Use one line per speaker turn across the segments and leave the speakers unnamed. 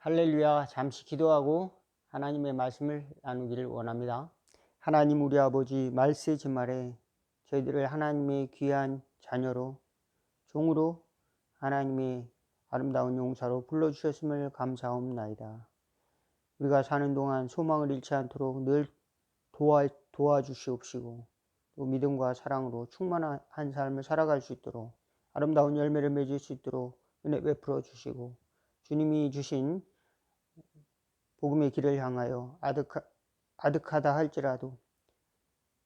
할렐루야 잠시 기도하고 하나님의 말씀을 나누기를 원합니다. 하나님 우리 아버지 말세 지말에 저희들을 하나님의 귀한 자녀로 종으로 하나님의 아름다운 용사로 불러주셨음을 감사옵나이다. 우리가 사는 동안 소망을 잃지 않도록 늘 도와, 도와주시옵시고 또 믿음과 사랑으로 충만한 삶을 살아갈 수 있도록 아름다운 열매를 맺을 수 있도록 은혜 베풀어 주시고 주님이 주신 복음의 길을 향하여 아득하, 아득하다 할지라도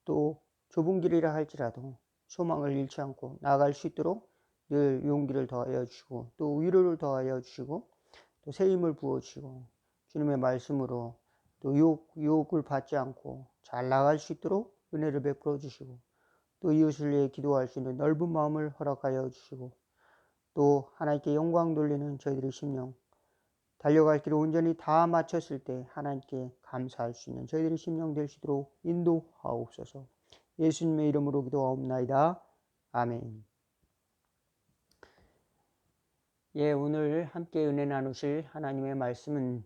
또 좁은 길이라 할지라도 소망을 잃지 않고 나아갈 수 있도록 늘 용기를 더하여 주시고 또 위로를 더하여 주시고 또 새 힘을 부어 주시고 주님의 말씀으로 또 유혹, 유혹을 받지 않고 잘 나갈 수 있도록 은혜를 베풀어 주시고 또 이웃을 위해 기도할 수 있는 넓은 마음을 허락하여 주시고 또 하나님께 영광 돌리는 저희들의 심령 달려갈 길을 온전히 다 마쳤을 때 하나님께 감사할 수 있는 저희들의 심령 될수 있도록 인도하옵소서 예수님의 이름으로 기도하옵나이다. 아멘 예, 오늘 함께 은혜 나누실 하나님의 말씀은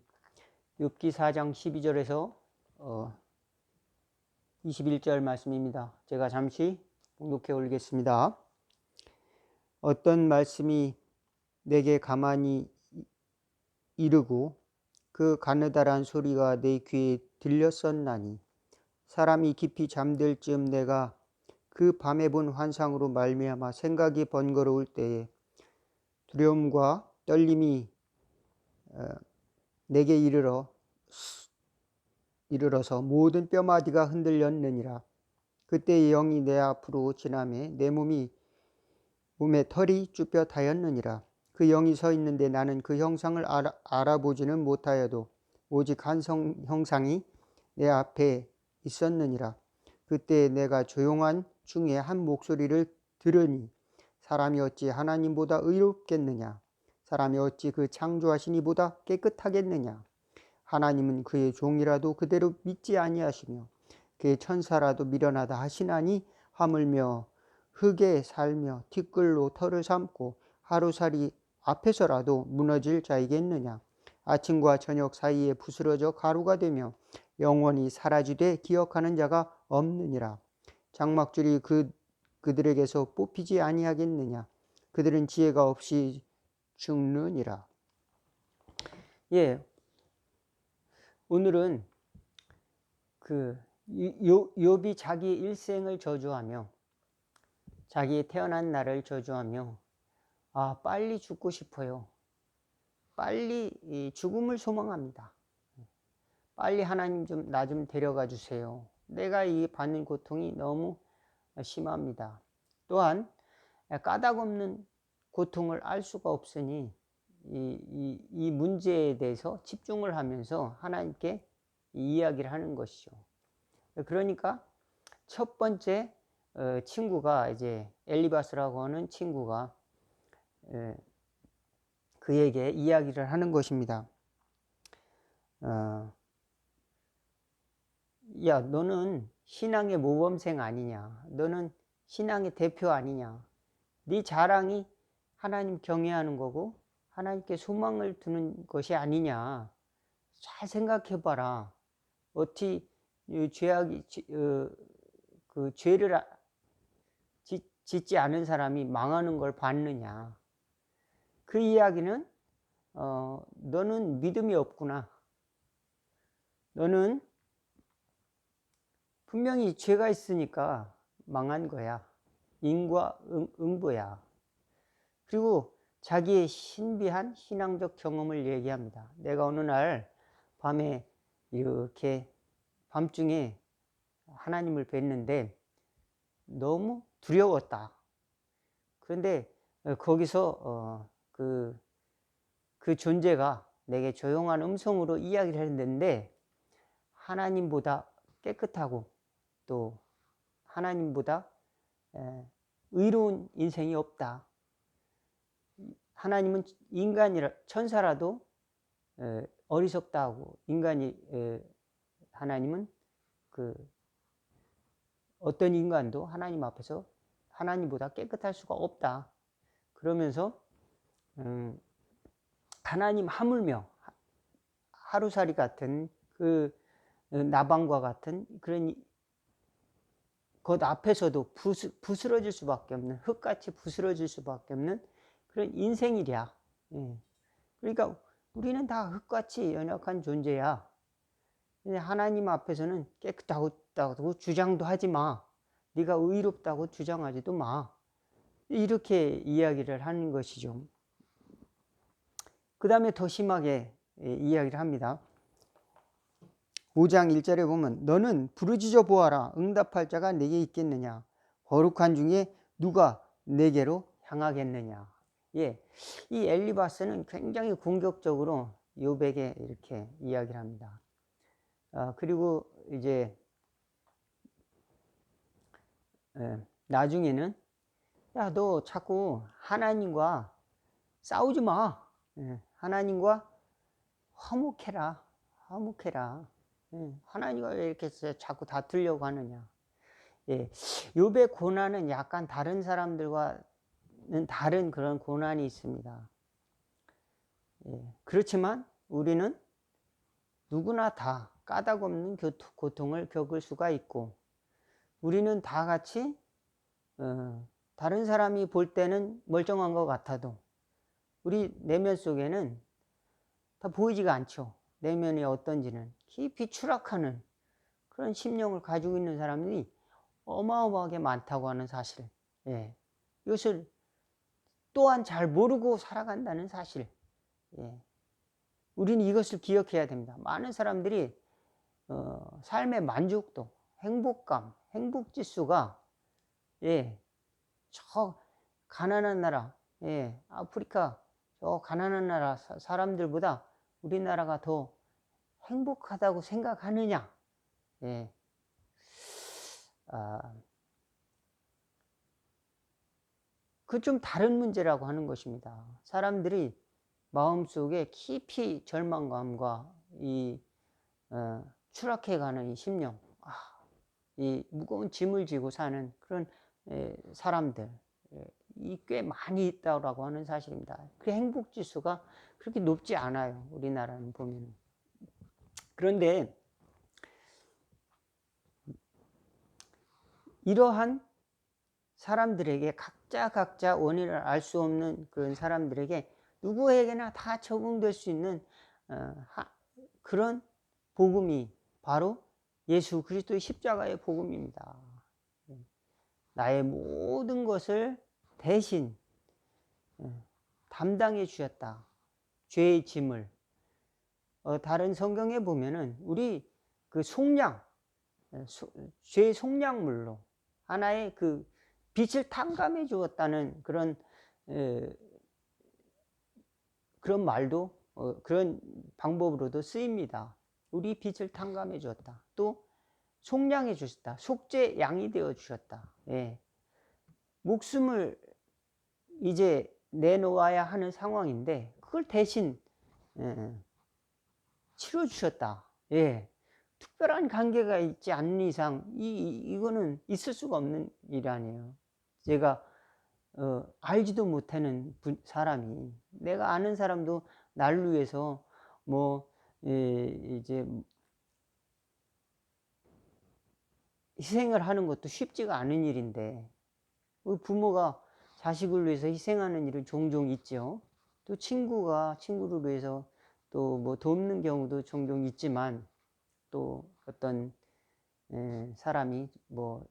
욥기 4장 12절에서 어, 21절 말씀입니다. 제가 잠시 봉독해 올리겠습니다. 어떤 말씀이 내게 가만히 이르고 그 가느다란 소리가 내 귀에 들렸었나니 사람이 깊이 잠들 즈음 내가 그 밤에 본 환상으로 말미암아 생각이 번거로울 때에 두려움과 떨림이 어, 내게 이르러 이르러서 모든 뼈마디가 흔들렸느니라. 그때 영이 내 앞으로 지나매 내 몸이 몸에 털이 쭈뼛 하였느니라 그 영이 서 있는데 나는 그 형상을 알아, 알아 보지는 못하여도 오직 한 성, 형상이 내 앞에 있었느니라. 그때 내가 조용한 중에 한 목소리를 들으니 사람이 어찌 하나님보다 의롭겠느냐? 사람이 어찌 그 창조하신 이보다 깨끗하겠느냐? 하나님은 그의 종이라도 그대로 믿지 아니하시며 그의 천사라도 미련하다 하시나니 하물며 흙에 살며 티끌로 털을 삼고 하루살이 앞에서라도 무너질 자이겠느냐. 아침과 저녁 사이에 부스러져 가루가 되며 영원히 사라지되 기억하는 자가 없느니라. 장막줄이 그 그들에게서 뽑히지 아니하겠느냐. 그들은 지혜가 없이 죽느니라. 예. 오늘은 그 요, 욥이 자기 일생을 저주하며 자기의 태어난 날을 저주하며 아, 빨리 죽고 싶어요. 빨리 죽음을 소망합니다. 빨리 하나님 좀, 나 좀 데려가 주세요. 내가 이 받는 고통이 너무 심합니다. 또한 까닭 없는 고통을 알 수가 없으니 이, 이, 이 문제에 대해서 집중을 하면서 하나님께 이야기를 하는 것이죠. 그러니까 첫 번째 어, 친구가 이제 엘리바스라고 하는 친구가 그에게 이야기를 하는 것입니다. 어, 야, 너는 신앙의 모범생 아니냐? 너는 신앙의 대표 아니냐? 네 자랑이 하나님 경외하는 거고 하나님께 소망을 두는 것이 아니냐? 잘 생각해 봐라. 어찌 죄악이 어, 그 죄를 짓지 않은 사람이 망하는 걸 봤느냐? 그 이야기는 어, 너는 믿음이 없구나. 너는 분명히 죄가 있으니까 망한 거야. 인과 응, 응보야. 그리고 자기의 신비한 신앙적 경험을 얘기합니다. 내가 어느 날 밤에 이렇게 밤중에 하나님을 뵀는데 너무 두려웠다. 그런데 거기서 어, 그, 그 존재가 내게 조용한 음성으로 이야기를 했는데 하나님보다 깨끗하고 또 하나님보다 의로운 인생이 없다. 하나님은 인간이라 천사라도 어리석다 하고 인간이 하나님은 그 어떤 인간도 하나님 앞에서 하나님보다 깨끗할 수가 없다. 그러면서 음, 하나님 하물며 하루살이 같은 그 어, 나방과 같은 그런 이- 것 앞에서도 부스, 부스러질 수밖에 없는 흙같이 부스러질 수밖에 없는 그런 인생이랴. 예. 그러니까 우리는 다 흙같이 연약한 존재야. 하나님 앞에서는 깨끗하고 주장도 하지 마. 네가 의롭다고 주장하지도 마. 이렇게 이야기를 하는 것이죠. 그 다음에 더 심하게 예, 이야기를 합니다. 5장 1절에 보면 너는 부르짖어 보아라 응답할 자가 내게 있겠느냐 거룩한 중에 누가 내게로 향하겠느냐 예, 이 엘리바스는 굉장히 공격적으로 요백에 이렇게 이야기를 합니다. 아, 그리고 이제 예, 나중에는 야 너 자꾸 하나님과 싸우지 마. 예, 하나님과 화목해라. 화목해라. 예, 하나님과 왜 이렇게 자꾸 다투려고 하느냐. 예, 욥의 고난은 약간 다른 사람들과는 다른 그런 고난이 있습니다. 예, 그렇지만 우리는 누구나 다 까닭 없는 고통을 겪을 수가 있고 우리는 다 같이 어, 다른 사람이 볼 때는 멀쩡한 것 같아도 우리 내면 속에는 다 보이지가 않죠. 내면이 어떤지는 깊이 추락하는 그런 심령을 가지고 있는 사람들이 어마어마하게 많다고 하는 사실. 예. 이것을 또한 잘 모르고 살아간다는 사실. 예. 우리는 이것을 기억해야 됩니다. 많은 사람들이 어, 삶의 만족도, 행복감, 행복 지수가 예, 저 가난한 나라, 예, 아프리카 저 가난한 나라 사- 사람들보다 우리나라가 더 행복하다고 생각하느냐? 예. 아, 그 좀 다른 문제라고 하는 것입니다. 사람들이 마음속에 깊이 절망감과 이 어, 추락해가는 이 심령, 아, 이 무거운 짐을 지고 사는 그런 에, 사람들, 이 꽤 많이 있다고 하는 사실입니다. 그 행복 지수가 그렇게 높지 않아요. 우리나라는 보면. 그런데 이러한 사람들에게 각자 각자 원인을 알 수 없는 그런 사람들에게 누구에게나 다 적용될 수 있는 어, 하, 그런 복음이 바로 예수 그리스도의 십자가의 복음입니다. 나의 모든 것을 대신 예, 담당해 주셨다. 죄의 짐을. 어, 다른 성경에 보면은 우리 그 속량, 예, 소- 죄의 속량물로 하나의 그 빛을 탕감해 주었다는 그런 에, 그런 말도 어, 그런 방법으로도 쓰입니다. 우리 빛을 탕감해 주었다. 또 속량해 주셨다. 속죄 양이 되어 주셨다. 예. 목숨을 이제 내놓아야 하는 상황인데 그걸 대신 예, 치러 주셨다. 예. 특별한 관계가 있지 않는 이상 이 이거는 있을 수가 없는 일 아니에요. 제가 어, 알지도 못하는 분, 사람이 내가 아는 사람도 나를 위해서 뭐 예, 이제 희생을 하는 것도 쉽지가 않은 일인데 우리 부모가 자식을 위해서 희생하는 일은 종종 있죠. 또 친구가 친구를 위해서 또 뭐 돕는 경우도 종종 있지만 또 어떤 에, 사람이 뭐,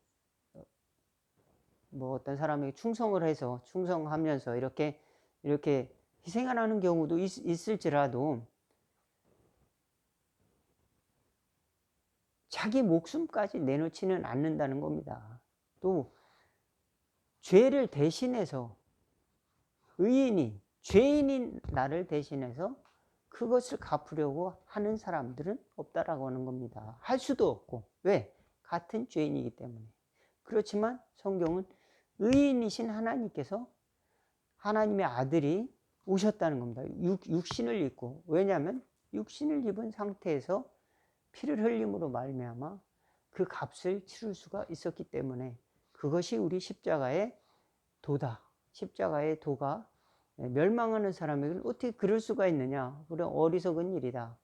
뭐 어떤 사람에게 충성을 해서 충성하면서 이렇게 이렇게 희생을 하는 경우도 있, 있을지라도 자기 목숨까지 내놓지는 않는다는 겁니다. 또 죄를 대신해서 의인이 죄인인 나를 대신해서 그것을 갚으려고 하는 사람들은 없다라고 하는 겁니다. 할 수도 없고 왜? 같은 죄인이기 때문에. 그렇지만 성경은 의인이신 하나님께서 하나님의 아들이 오셨다는 겁니다. 육, 육신을 입고 왜냐하면 육신을 입은 상태에서 피를 흘림으로 말미암아 그 값을 치를 수가 있었기 때문에 그것이 우리 십자가의 도다. 십자가의 도가 멸망하는 사람에게는 어떻게 그럴 수가 있느냐? 그런 어리석은 일이다.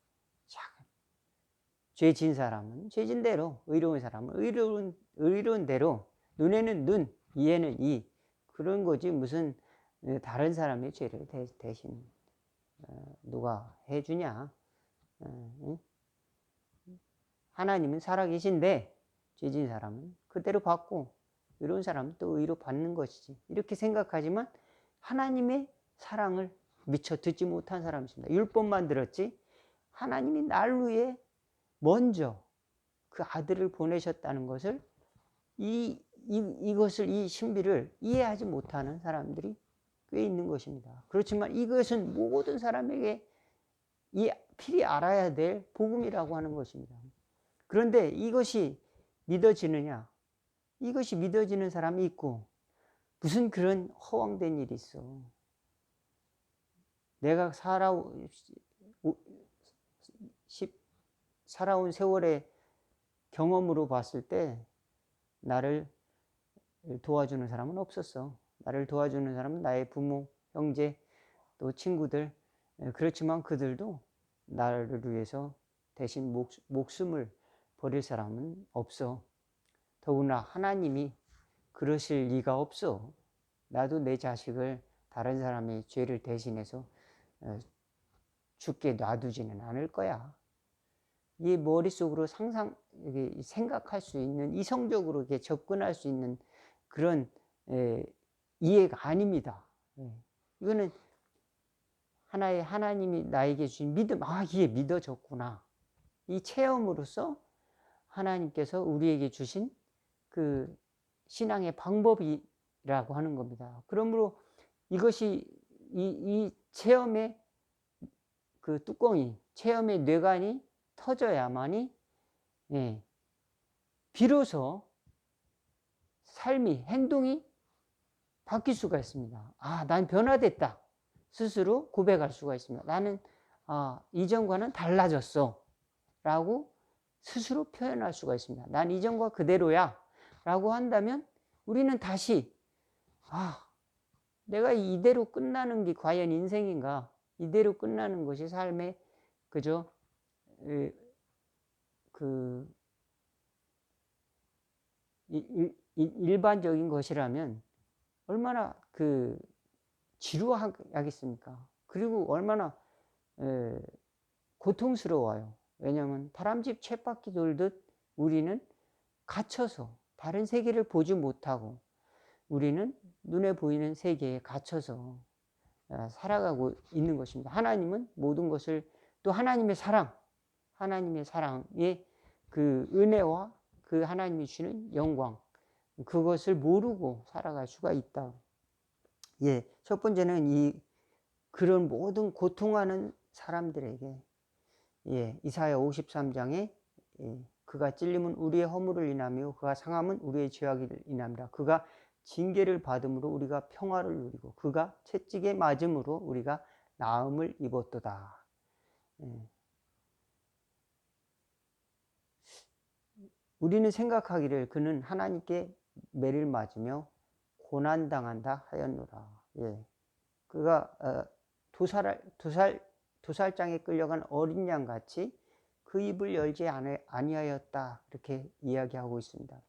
죄진 사람은 죄진 대로, 의로운 사람은 의로운, 의로운 대로, 눈에는 눈, 이에는 이. 그런 거지, 무슨 어, 다른 사람의 죄를 대, 대신 어, 누가 해주냐. 하나님은 살아계신데, 죄진 사람은 그대로 받고, 의로운 사람은 또 의로 받는 것이지. 이렇게 생각하지만, 하나님의 사랑을 미처 듣지 못한 사람이 있습니다. 율법만 들었지, 하나님이 날 위해 먼저 그 아들을 보내셨다는 것을 이, 이, 이것을 이 신비를 이해하지 못하는 사람들이 꽤 있는 것입니다. 그렇지만 이것은 모든 사람에게 이 필히 알아야 될 복음이라고 하는 것입니다. 그런데 이것이 믿어지느냐? 이것이 믿어지는 사람이 있고 무슨 그런 허황된 일이 있어. 내가 살아오, 살아온 세월의 경험으로 봤을 때 나를 도와주는 사람은 없었어. 나를 도와주는 사람은 나의 부모, 형제, 또 친구들. 그렇지만 그들도 나를 위해서 대신 목, 목숨을 버릴 사람은 없어. 더구나 하나님이 그러실 리가 없어. 나도 내 자식을 다른 사람의 죄를 대신해서 어, 죽게 놔두지는 않을 거야. 이 머릿속으로 상상, 생각할 수 있는, 이성적으로 이렇게 접근할 수 있는 그런 에, 이해가 아닙니다. 예. 이거는 하나의 하나님이 나에게 주신 믿음, 아, 이게 믿어졌구나. 이 체험으로서 하나님께서 우리에게 주신 그 신앙의 방법이라고 하는 겁니다. 그러므로 이것이 이, 이 체험의 그 뚜껑이, 체험의 뇌관이 터져야만이 예, 비로소 삶이 행동이 바뀔 수가 있습니다. 아, 난 변화됐다. 스스로 고백할 수가 있습니다. 나는 아, 이전과는 달라졌어. 라고 스스로 표현할 수가 있습니다. 난 이전과 그대로야. 라고 한다면 우리는 다시 아, 내가 이대로 끝나는 게 과연 인생인가? 이대로 끝나는 것이 삶의 그저 그 일반적인 것이라면 얼마나 그 지루하겠습니까? 그리고 얼마나 고통스러워요. 왜냐하면 다람쥐 쳇바퀴 돌듯 우리는 갇혀서 다른 세계를 보지 못하고 우리는 눈에 보이는 세계에 갇혀서 아, 살아가고 있는 것입니다. 하나님은 모든 것을 또 하나님의 사랑, 하나님의 사랑의 그 은혜와 그 하나님이 주는 영광, 그것을 모르고 살아갈 수가 있다. 예, 첫 번째는 이 그런 모든 고통하는 사람들에게 예, 이사야 53장에 예, 그가 찔림은 우리의 허물을 인하며 그가 상함은 우리의 죄악을 인합니다. 그가 징계를 받음으로 우리가 평화를 누리고 그가 채찍에 맞음으로 우리가 나음을 입었도다. 예. 우리는 생각하기를 그는 하나님께 매를 맞으며 고난당한다 하였노라. 예. 그가 어, 두 살, 두 살, 두 살장에 끌려간 어린 양 같이 그 입을 열지 아니하였다. 이렇게 이야기하고 있습니다.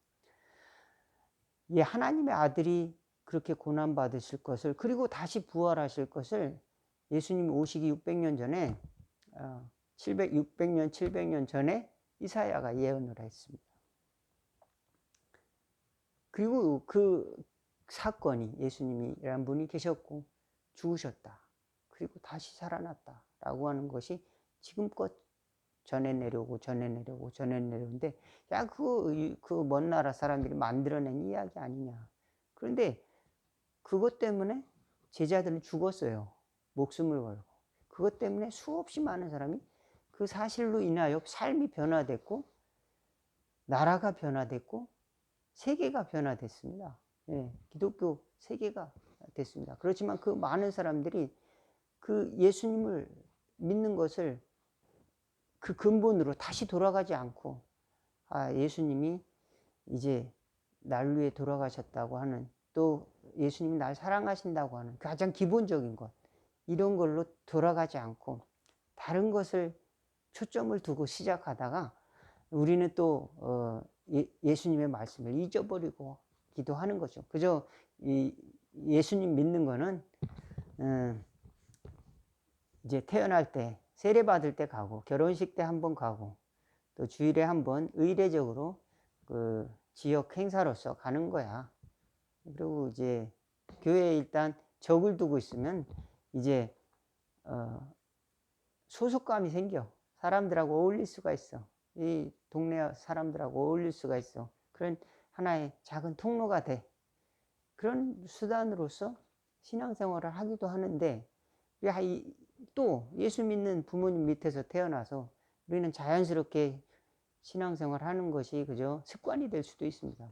예, 하나님의 아들이 그렇게 고난 받으실 것을, 그리고 다시 부활하실 것을 예수님 오시기 600년 전에, 700, 600년, 700년 전에 이사야가 예언을 했습니다. 그리고 그 사건이 예수님이란 분이 계셨고 죽으셨다. 그리고 다시 살아났다. 라고 하는 것이 지금껏 전해 내려고 전해 내려고 전해 내려는데 야 그 그 먼 나라 사람들이 만들어낸 이야기 아니냐. 그런데 그것 때문에 제자들은 죽었어요. 목숨을 걸고. 그것 때문에 수없이 많은 사람이 그 사실로 인하여 삶이 변화됐고 나라가 변화됐고 세계가 변화됐습니다. 예, 기독교 세계가 됐습니다. 그렇지만 그 많은 사람들이 그 예수님을 믿는 것을 그 근본으로 다시 돌아가지 않고 아, 예수님이 이제 날 위해 돌아가셨다고 하는 또 예수님이 날 사랑하신다고 하는 가장 기본적인 것 이런 걸로 돌아가지 않고 다른 것을 초점을 두고 시작하다가 우리는 또 어, 예, 예수님의 말씀을 잊어버리고 기도하는 거죠. 그저 이 예수님 믿는 거는 음, 이제 태어날 때 세례 받을 때 가고 결혼식 때 한 번 가고 또 주일에 한 번 의례적으로 그 지역 행사로서 가는 거야. 그리고 이제 교회에 일단 적을 두고 있으면 이제 어 소속감이 생겨. 사람들하고 어울릴 수가 있어. 이 동네 사람들하고 어울릴 수가 있어. 그런 하나의 작은 통로가 돼. 그런 수단으로서 신앙생활을 하기도 하는데 또 예수 믿는 부모님 밑에서 태어나서 우리는 자연스럽게 신앙생활 하는 것이 그저 습관이 될 수도 있습니다.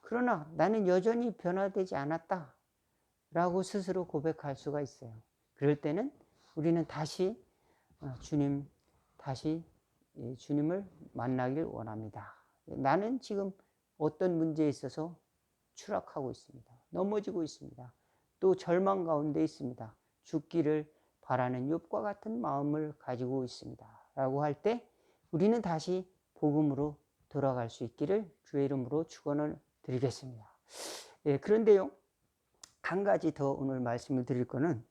그러나 나는 여전히 변화되지 않았다. 라고 스스로 고백할 수가 있어요. 그럴 때는 우리는 다시 어, 주님, 다시 주님을 만나길 원합니다. 나는 지금 어떤 문제에 있어서 추락하고 있습니다. 넘어지고 있습니다. 또 절망 가운데 있습니다. 죽기를 바라는 욥과 같은 마음을 가지고 있습니다. 라고 할 때 우리는 다시 복음으로 돌아갈 수 있기를 주의 이름으로 축원을 드리겠습니다. 예, 그런데요. 한 가지 더 오늘 말씀을 드릴 거는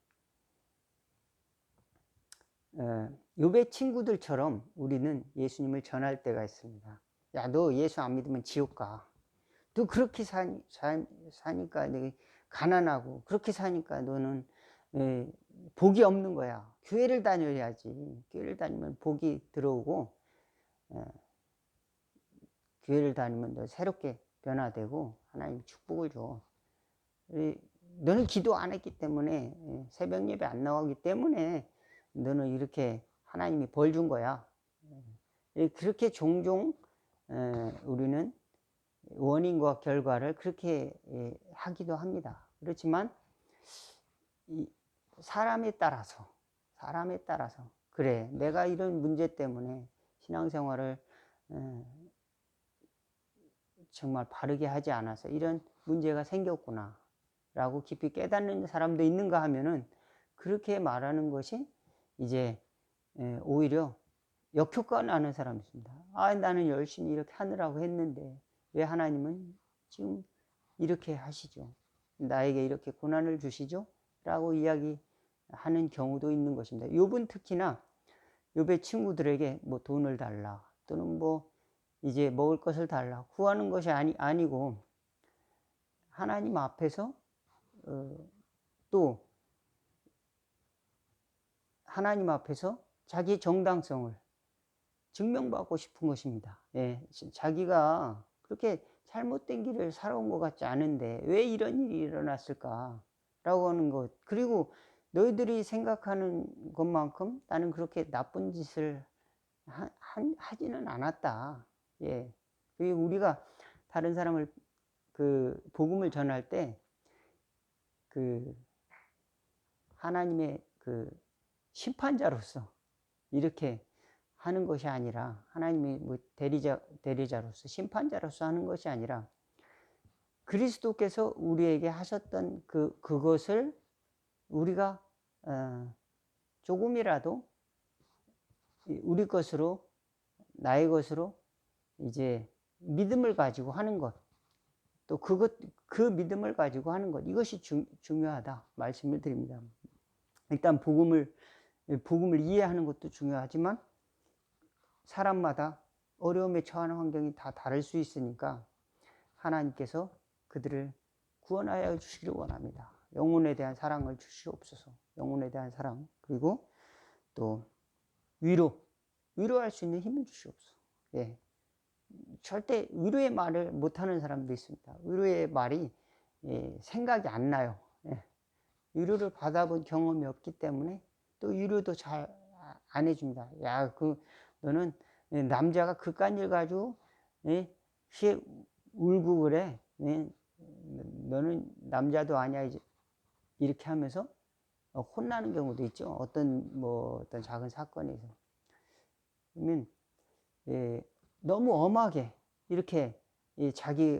어, 욥의 친구들처럼 우리는 예수님을 전할 때가 있습니다. 야, 너 예수 안 믿으면 지옥 가. 너 그렇게 사, 사, 사니까 가난하고 그렇게 사니까 너는 에, 복이 없는 거야. 교회를 다녀야지. 교회를 다니면 복이 들어오고 에, 교회를 다니면 너 새롭게 변화되고 하나님 축복을 줘. 이, 너는 기도 안 했기 때문에 새벽 예배 안 나오기 때문에 너는 이렇게 하나님이 벌 준 거야. 그렇게 종종 우리는 원인과 결과를 그렇게 하기도 합니다. 그렇지만 사람에 따라서 사람에 따라서 그래 내가 이런 문제 때문에 신앙생활을 정말 바르게 하지 않아서 이런 문제가 생겼구나 라고 깊이 깨닫는 사람도 있는가 하면은 그렇게 말하는 것이 이제 오히려 역효과 나는 사람이 있습니다. 아, 나는 열심히 이렇게 하느라고 했는데 왜 하나님은 지금 이렇게 하시죠? 나에게 이렇게 고난을 주시죠? 라고 이야기 하는 경우도 있는 것입니다. 욥은 특히나 욥의 친구들에게 뭐 돈을 달라 또는 뭐 이제 먹을 것을 달라 구하는 것이 아니, 아니고 하나님 앞에서 어, 또 하나님 앞에서 자기 정당성을 증명받고 싶은 것입니다. 예, 자기가 그렇게 잘못된 길을 살아온 것 같지 않은데 왜 이런 일이 일어났을까? 라고 하는 것. 그리고 너희들이 생각하는 것만큼 나는 그렇게 나쁜 짓을 하, 하 지는 않았다. 예. 우리가 다른 사람을 그 복음을 전할 때 그 하나님의 그 심판자로서 이렇게 하는 것이 아니라 하나님의 뭐 대리자 대리자로서 심판자로서 하는 것이 아니라 그리스도께서 우리에게 하셨던 그 그것을 우리가 어, 조금이라도 우리 것으로 나의 것으로 이제 믿음을 가지고 하는 것, 또 그것, 그 믿음을 가지고 하는 것, 이것이 중, 중요하다. 말씀을 드립니다. 일단 복음을, 복음을 이해하는 것도 중요하지만 사람마다 어려움에 처하는 환경이 다 다를 수 있으니까 하나님께서 그들을 구원하여 주시기를 원합니다. 영혼에 대한 사랑을 주시옵소서. 영혼에 대한 사랑. 그리고 또 위로. 위로할 수 있는 힘을 주시옵소서. 예. 절대 위로의 말을 못하는 사람도 있습니다. 위로의 말이 예, 생각이 안 나요. 예. 위로를 받아본 경험이 없기 때문에 또 위로도 잘 안 해줍니다. 야, 그 너는 남자가 그깟 일 가지고 예, 울고 그래. 예, 너는 남자도 아니야 이제 이렇게 하면서 혼나는 경우도 있죠. 어떤 뭐 어떤 작은 사건에서. 그러면 예, 너무 엄하게 이렇게 자기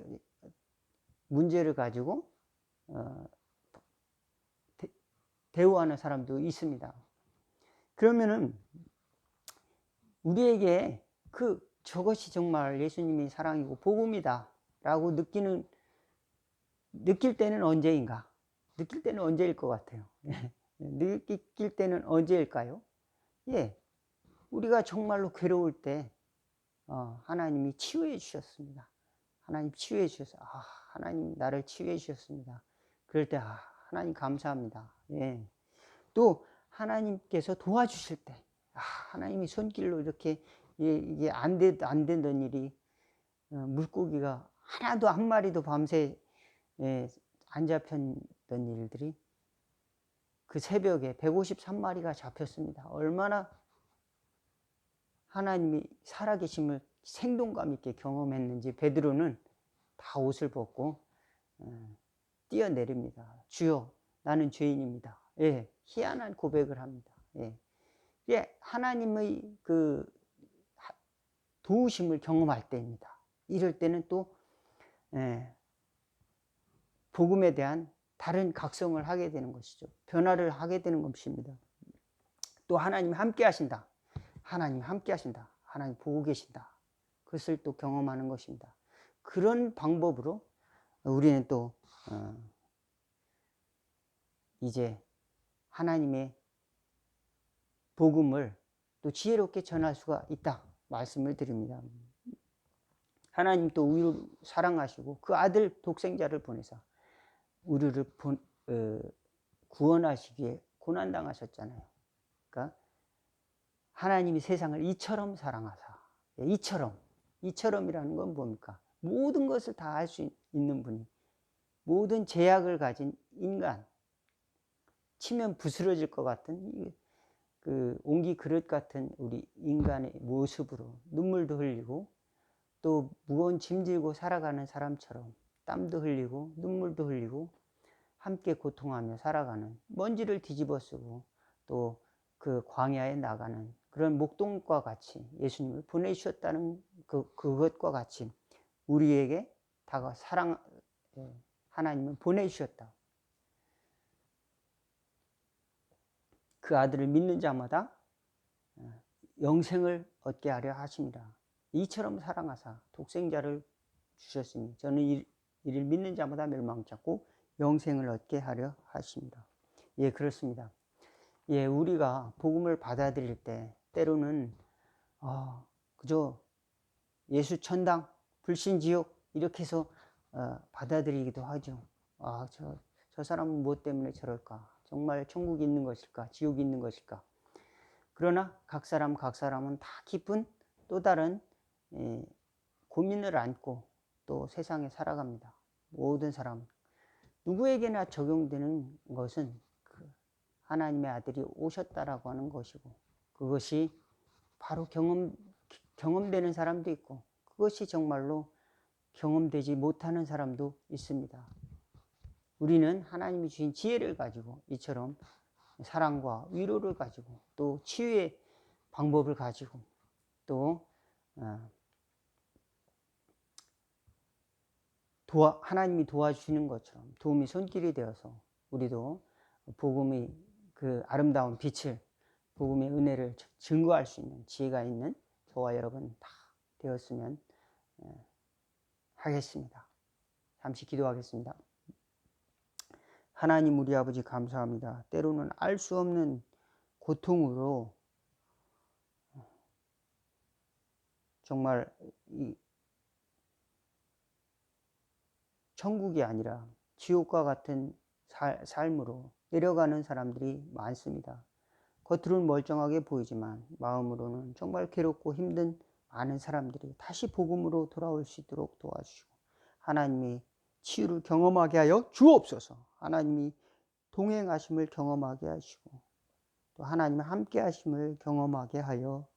문제를 가지고 어, 대우하는 사람도 있습니다. 그러면은 우리에게 그 저것이 정말 예수님이 사랑이고 복음이다 라고 느끼는 느낄 때는 언제인가? 느낄 때는 언제일 것 같아요. 느낄 때는 언제일까요? 예, 우리가 정말로 괴로울 때 어, 하나님이 치유해 주셨습니다. 하나님 치유해 주셔서 아, 하나님 나를 치유해 주셨습니다. 그럴 때 아, 하나님 감사합니다. 예. 또 하나님께서 도와주실 때 아, 하나님이 손길로 이렇게 예, 이게 안, 되, 안 되던 일이 어, 물고기가 하나도 한 마리도 밤새 예, 안 잡 혔던 일들이 그 새벽에 153마리가 잡혔습니다. 얼마나 하나님이 살아계심을 생동감 있게 경험했는지 베드로는 다 옷을 벗고 어, 뛰어내립니다. 주여, 나는 죄인입니다. 예, 희한한 고백을 합니다. 예, 예 하나님의 그 도우심을 경험할 때입니다. 이럴 때는 또 예, 복음에 대한 다른 각성을 하게 되는 것이죠. 변화를 하게 되는 것입니다. 또 하나님 함께 하신다. 하나님 함께 하신다. 하나님 보고 계신다. 그것을 또 경험하는 것입니다. 그런 방법으로 우리는 또 어, 이제 하나님의 복음을 또 지혜롭게 전할 수가 있다 말씀을 드립니다. 하나님 또 우리를 사랑하시고 그 아들 독생자를 보내사 우리를 본, 어, 구원하시기에 고난 당하셨잖아요. 그러니까 하나님이 세상을 이처럼 사랑하사 예, 이처럼 이처럼이라는 건 뭡니까? 모든 것을 다 할 수 있는 분이 모든 제약을 가진 인간 치면 부스러질 것 같은 그 옹기 그릇 같은 우리 인간의 모습으로 눈물도 흘리고 또 무거운 짐 들고 살아가는 사람처럼 땀도 흘리고 눈물도 흘리고 함께 고통하며 살아가는 먼지를 뒤집어 쓰고 또 그 광야에 나가는 그런 목동과 같이 예수님을 보내주셨다는 그, 그것과 같이 우리에게 다가 사랑, 예, 하나님을 보내주셨다. 그 아들을 믿는 자마다 예, 영생을 얻게 하려 하십니다. 이처럼 사랑하사 독생자를 주셨으니 저는 이를 믿는 자마다 멸망치 않고 영생을 얻게 하려 하십니다. 예, 그렇습니다. 예, 우리가 복음을 받아들일 때 때로는 어, 그저 예수 천당, 불신 지옥 이렇게 해서 어, 받아들이기도 하죠. 아, 저, 저 사람은 무엇 때문에 저럴까? 정말 천국이 있는 것일까? 지옥이 있는 것일까? 그러나 각 사람 각 사람은 다 깊은 또 다른 예, 고민을 안고 또 세상에 살아갑니다. 모든 사람 누구에게나 적용되는 것은 그 하나님의 아들이 오셨다라고 하는 것이고 그것이 바로 경험 경험되는 사람도 있고 그것이 정말로 경험되지 못하는 사람도 있습니다. 우리는 하나님이 주신 지혜를 가지고 이처럼 사랑과 위로를 가지고 또 치유의 방법을 가지고 또 어, 도와, 하나님이 도와주시는 것처럼 도움이 손길이 되어서 우리도 복음의 그 아름다운 빛을 복음의 은혜를 증거할 수 있는 지혜가 있는 저와 여러분 다 되었으면 예, 하겠습니다. 잠시 기도하겠습니다. 하나님 우리 아버지 감사합니다. 때로는 알 수 없는 고통으로 정말 이 천국이 아니라 지옥과 같은 살, 삶으로 내려가는 사람들이 많습니다. 겉으로는 멀쩡하게 보이지만 마음으로는 정말 괴롭고 힘든 많은 사람들이 다시 복음으로 돌아올 수 있도록 도와주시고 하나님이 치유를 경험하게 하여 주옵소서. 하나님이 동행하심을 경험하게 하시고 또 하나님의 함께 하심을 경험하게 하여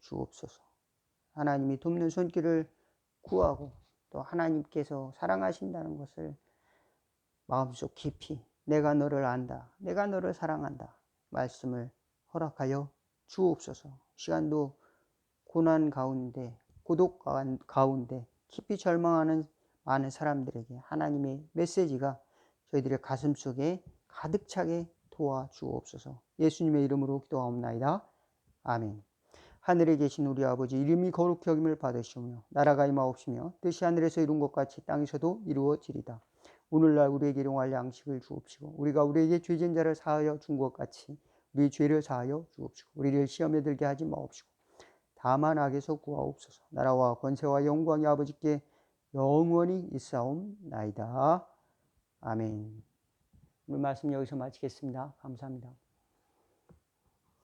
주옵소서. 하나님이 돕는 손길을 구하고 또 하나님께서 사랑하신다는 것을 마음속 깊이 내가 너를 안다. 내가 너를 사랑한다. 말씀을 허락하여 주옵소서. 시간도 고난 가운데 고독 가운데 깊이 절망하는 많은 사람들에게 하나님의 메시지가 저희들의 가슴 속에 가득 차게 도와주옵소서. 예수님의 이름으로 기도하옵나이다. 아멘. 하늘에 계신 우리 아버지 이름이 거룩히 여김을 받으시오며 나라가 임하옵시며 뜻이 하늘에서 이룬 것 같이 땅에서도 이루어지리다. 오늘날 우리에게 일용할 양식을 주옵시고 우리가 우리에게 죄진 자를 사하여 준 것 같이 우리 죄를 사하여 주옵시고 우리를 시험에 들게 하지 마옵시고 다만 악에서 구하옵소서 나라와 권세와 영광이 아버지께 영원히 있사옵나이다. 아멘 오늘 말씀 여기서 마치겠습니다. 감사합니다.